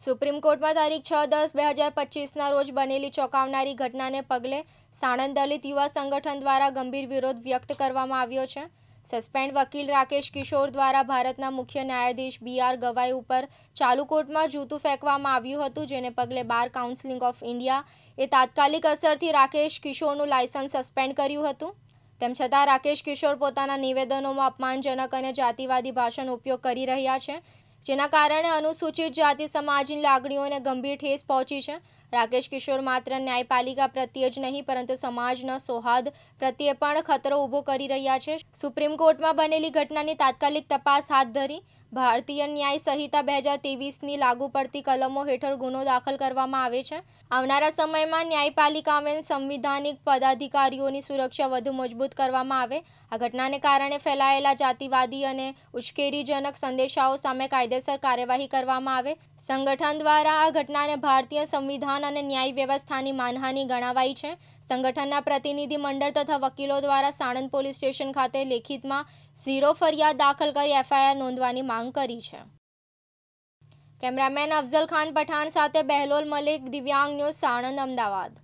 Supreme કોર્ટમાં તારીખ છ દસ બે હજાર પચીસના રોજ બનેલી ચોંકાવનારી ઘટનાને પગલે સાણંદ દલિત યુવા સંગઠન દ્વારા ગંભીર વિરોધ વ્યક્ત કરવામાં આવ્યો છે. સસ્પેન્ડ વકીલ રાકેશ કિશોર દ્વારા ભારતના મુખ્ય ન્યાયાધીશ બી આર ગવાઈ ઉપર ચાલુ કોર્ટમાં જૂતું ફેંકવામાં આવ્યું હતું, જેને પગલે બાર કાઉન્સિલિંગ ઓફ ઇન્ડિયા એ તાત્કાલિક અસરથી રાકેશ કિશોરનું લાયસન્સ સસ્પેન્ડ કર્યું હતું. તેમ છતાં રાકેશ કિશોર પોતાના નિવેદનોમાં અપમાનજનક અને જાતિવાદી ભાષાનો ઉપયોગ કરી રહ્યા છે. જેના કારણે અનુસૂચિત જાતિ સમાજની લાગણીઓને ગંભીર ઠેસ પહોંચી છે. રાકેશ કિશોર માત્ર ન્યાયપાલિકા પ્રત્યે જ નહીં, પરંતુ સમાજના સૌહાર્દ પ્રત્યે પણ ખતરો ઊભો કરી રહ્યા છે. સુપ્રીમ કોર્ટમાં બનેલી ઘટનાની તાત્કાલિક તપાસ હાથ ધરી ભારતીય ન્યાય સંહિતા બે હજાર ત્રેવીસની લાગુ પડતી કલમો હેઠળ ગુનો દાખલ કરવામાં આવે છે. આવનારા સમયમાં ન્યાયપાલિકામાં સંવિધાનિક પદાધિકારીઓની સુરક્ષા વધુ મજબૂત કરવામાં આવે. આ ઘટનાને કારણે ફેલાયેલા જાતિવાદી અને ઉશ્કેરીજનક સંદેશાઓ સામે કાયદેસર કાર્યવાહી કરવામાં આવે. સંગઠન દ્વારા આ ઘટનાને ભારતીય સંવિધાન અને ન્યાય વ્યવસ્થાની માનહાનિ ગણાવાઈ છે. સંગઠનના પ્રતિનિધિ મંડળ તથા વકીલો દ્વારા સાણંદ પોલીસ સ્ટેશન ખાતે લેખિતમાં ઝીરો ફરિયાદ દાખલ કરી એફઆઈઆર નોંધવાની માંગ કરી છે. કેમેરામેન અફઝલ ખાન પઠાણ સાથે બહેલોલ મલિક, દિવ્યાંગ ન્યૂઝ, સાણંદ, અમદાવાદ.